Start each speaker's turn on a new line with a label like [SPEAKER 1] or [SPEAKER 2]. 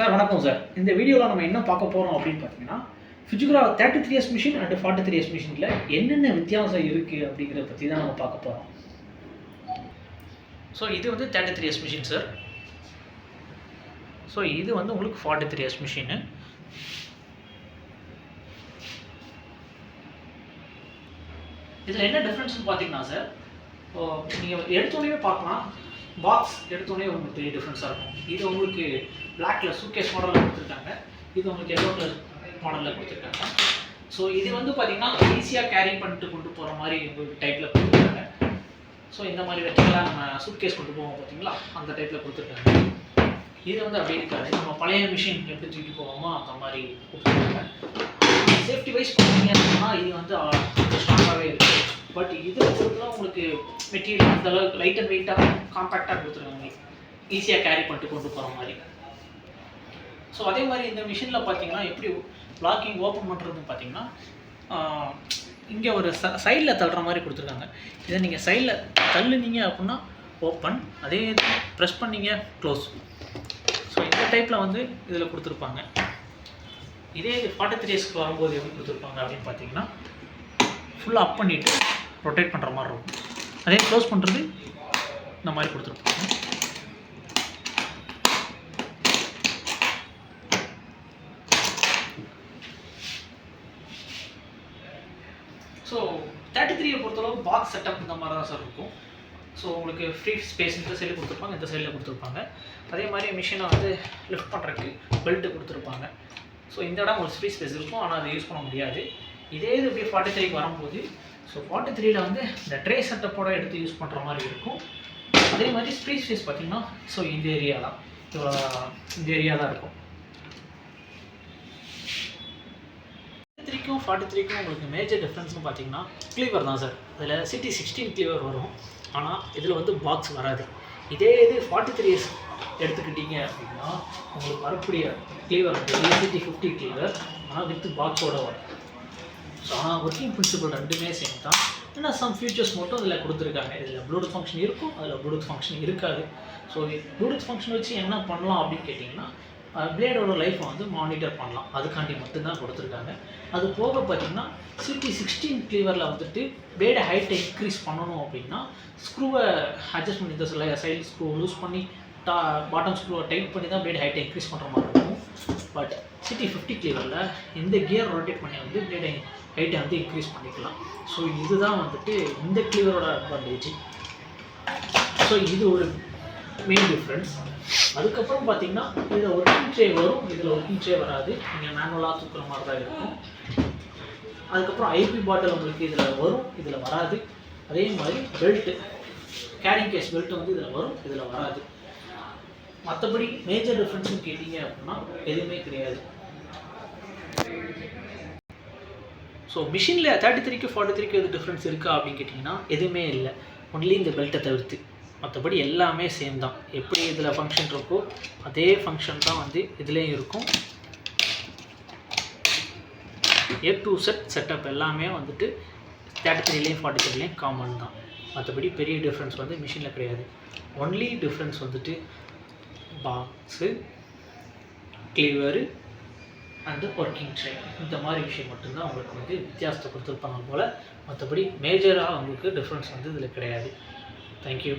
[SPEAKER 1] Sir வணக்கம் sir. இந்த வீடியோவில் நம்ம என்ன பார்க்க போகிறோம் அப்படின்னு பார்த்தீங்கன்னா ஃபிஜிக்ரா thirty three years machine and forty three years மிஷினில் என்னென்ன வித்தியாசம் இருக்குது அப்படிங்கிறத பற்றி தான் நம்ம பார்க்க போகிறோம் ஸோ இது வந்து thirty three years machine sir so இது வந்து உங்களுக்கு ஃபார்ட்டி த்ரீ இயர்ஸ் மிஷினு இதில் என்ன டிஃப்ரென்ஸ்னு பார்த்தீங்கன்னா சார் இப்போ நீங்கள் எடுத்தோடனே பார்க்கலாம். பாக்ஸ் எடுத்தோடனே உங்களுக்கு பெரிய டிஃப்ரென்ஸாக இருக்கும். இது உங்களுக்கு பிளாக்ல சூட்கேஸ் மாடலில் கொடுத்துருக்காங்க. இது உங்களுக்கு எல்லோ கலர் மாடலில் கொடுத்துருக்காங்க. ஸோ இது வந்து பார்த்தீங்கன்னா ஈஸியாக கேரி பண்ணிட்டு கொண்டு போகிற மாதிரி உங்களுக்கு டைப்பில் கொடுத்துருக்காங்க. ஸோ இந்த மாதிரி வெட்டிங்களாக நம்ம சூட்கேஸ் கொண்டு போவோம் பார்த்தீங்களா அந்த டைப்பில் கொடுத்துருக்காங்க. இது வந்து அப்படி இருக்காது. நம்ம பழைய மிஷின் எப்படி தூக்கி போவோமோ அந்த மாதிரி கொடுத்துருக்காங்க. சேஃப்டி வைஸ் பார்த்தீங்கன்னா இது வந்து ஸ்ட்ராங்காகவே இருக்குது உங்களுக்கு மெட்டீரியல் அந்த அளவுக்கு லைட் அண்ட் வெயிட்டாக காம்பேக்டாக கொடுத்துருக்காங்க. ஈஸியாக கேரி பண்ணிட்டு கொண்டு போகிற மாதிரி. ஸோ அதே மாதிரி இந்த மிஷினில் பார்த்தீங்கன்னா எப்படி லாக்கிங் ஓப்பன் பண்ணுறதுன்னு பார்த்தீங்கன்னா இங்கே ஒரு ச சைடில் தள்ளுற மாதிரி கொடுத்துருக்காங்க. இதை நீங்கள் சைடில் தள்ளுனீங்க அப்படின்னா ஓப்பன் அதே ப்ரெஸ் பண்ணீங்க க்ளோஸ் ஸோ இந்த டைப்பில் வந்து இதில் கொடுத்துருப்பாங்க. இதே ஃபார்ட்டி த்ரீ இயர்ஸ்க்கு வரும்போது எப்படி கொடுத்துருப்பாங்க அப்படின்னு பார்த்தீங்கன்னா ஃபுல்லாக அப் பண்ணிவிட்டு ரொட்டேட் பண்ணுற மாதிரி இருக்கும். அதே க்ளோஸ் பண்ணுறது இந்த மாதிரி கொடுத்துருப்பாங்க ஸோ தேர்ட்டி த்ரீயை பொறுத்தளவு பாக்ஸ் செட்டப் இந்த மாதிரி தான் சார் இருக்கும். ஸோ உங்களுக்கு ஃப்ரீ ஸ்பேஸ் இந்த சைடில் கொடுத்துருப்பாங்க இந்த சைடில் கொடுத்துருப்பாங்க. அதே மாதிரி மிஷினை வந்து லிஃப்ட் பண்ணுறதுக்கு பெல்ட்டு கொடுத்துருப்பாங்க. ஸோ இந்த இடம் ஒரு ஃப்ரீ ஸ்பேஸ் இருக்கும் ஆனால் அதை யூஸ் பண்ண முடியாது. இதே இது இப்படி ஃபார்ட்டி த்ரீக்கு வரும்போது ஸோ ஃபார்ட்டி த்ரீயில் வந்து இந்த ட்ரே செட்டப்போட எடுத்து யூஸ் பண்ணுற மாதிரி இருக்கும். அதே மாதிரி ஃப்ரீ ஃபீஸ் பார்த்தீங்கன்னா ஸோ இந்த ஏரியா தான். இந்த ஏரியா தான் இருக்கும். த்ரீக்கும் ஃபார்ட்டி த்ரீக்கும் உங்களுக்கு மேஜர் டிஃப்ரென்ஸ்னு பார்த்தீங்கன்னா க்ளீவர் தான் சார் அதில் சிட்டி சிக்ஸ்டீன் க்ளீவர் வரும். ஆனால் இதில் வந்து பாக்ஸ் வராது. இதே இது ஃபார்ட்டி த்ரீ இயர்ஸ் எடுத்துக்கிட்டீங்க அப்படின்னா உங்களுக்கு வரக்கூடிய க்ளீவர் வந்து சிட்டி ஃபிஃப்டி க்ளீவர் ஆனால் வித் பாக்ஸோட வரும். ஸோ ஆனால் ஒர்க்கிங் பிரின்சிபல் ரெண்டுமே சேம் தான். ஏன்னா சம் ஃபியூச்சர்ஸ் மட்டும் இதில் கொடுத்துருக்காங்க. இதில் ப்ளூடூத் ஃபங்க்ஷன் இருக்கும் அதில் ப்ளூடூத் ஃபங்க்ஷன் இருக்காது. ஸோ ப்ளூடூத் ஃபங்க்ஷன் வச்சு என்ன பண்ணலாம் அப்படின்னு கேட்டிங்கன்னா பிளேடோட லைஃப்பை வந்து மானிட்டர் பண்ணலாம். அதுக்காண்டி மட்டும்தான் கொடுத்துருக்காங்க. அது போக பார்த்தீங்கன்னா சிபி சிக்ஸ்டீன் கிளீவரில் வந்துட்டு பிளேடை ஹைட்டை இன்க்ரீஸ் பண்ணணும் அப்படின்னா ஸ்க்ரூவை அட்ஜஸ்ட் பண்ணி இந்த சைடு ஸ்க்ரூ லூஸ் பண்ணி டா பாட்டம் ஸ்க்ரூவை டைட் பண்ணி தான் பிளேட் ஹைட்டை இன்க்ரீஸ் பண்ணுற மாதிரி இருக்கும். பட் சிட்டி ஃபிஃப்டி கிளியரில் இந்த கியர் ரொட்டேட் பண்ணி வந்து பிளேடை ஹைட்டை வந்து இன்க்ரீஸ் பண்ணிக்கலாம். ஸோ இதுதான் வந்துட்டு இந்த கிளியரோட அட்வான்டேஜ் ஸோ இது ஒரு மெயின் டிஃப்ரென்ஸ் அதுக்கப்புறம் பார்த்தீங்கன்னா இதில் ஒர்க்கிங் ட்ரே வரும். இதில் ஒர்க்கிங் ட்ரே வராது. நீங்கள் மேனுவலாக தூக்குற மாதிரி தான் இருக்கும். அதுக்கப்புறம் ஐபி பாட்டில் உங்களுக்கு இதில் வரும். இதில் வராது. அதே மாதிரி பெல்ட்டு கேரிங் கேஸ் பெல்ட் வந்து இதில் வரும். இதில் வராது. மற்றபடி மேஜர் டிஃப்ரென்ஸ்னு கேட்டிங்க அப்படின்னா எதுவுமே கிடையாது. ஸோ மிஷினில் தேர்ட்டி த்ரீக்கு ஃபார்ட்டி த்ரீக்கு எது டிஃப்ரென்ஸ் இருக்கா அப்படின்னு கேட்டிங்கன்னா எதுவுமே இல்லை. ஒன்லி இந்த பெல்ட்டை தவிர்த்து. மற்றபடி எல்லாமே சேம் தான். எப்படி இதில் ஃபங்க்ஷன் இருக்கோ அதே ஃபங்க்ஷன் தான் வந்து இதுலேயும் இருக்கும். ஏ டு செட் செட்டப் எல்லாமே வந்துட்டு தேர்ட்டி த்ரீலேயும் ஃபார்ட்டி த்ரீலேயும் காமன் தான். மற்றபடி பெரிய டிஃப்ரென்ஸ் வந்து மிஷினில் கிடையாது. ஒன்லி டிஃப்ரென்ஸ் வந்துட்டு box cleaver and working train இந்த மாதிரி விஷயம் மட்டும்தான் அவங்களுக்கு வந்து வித்தியாசத்தை கொடுத்துருப்பாங்க போல். மற்றபடி மேஜராக அவங்களுக்கு டிஃப்ரென்ஸ் வந்து இதில் கிடையாது. தேங்க்யூ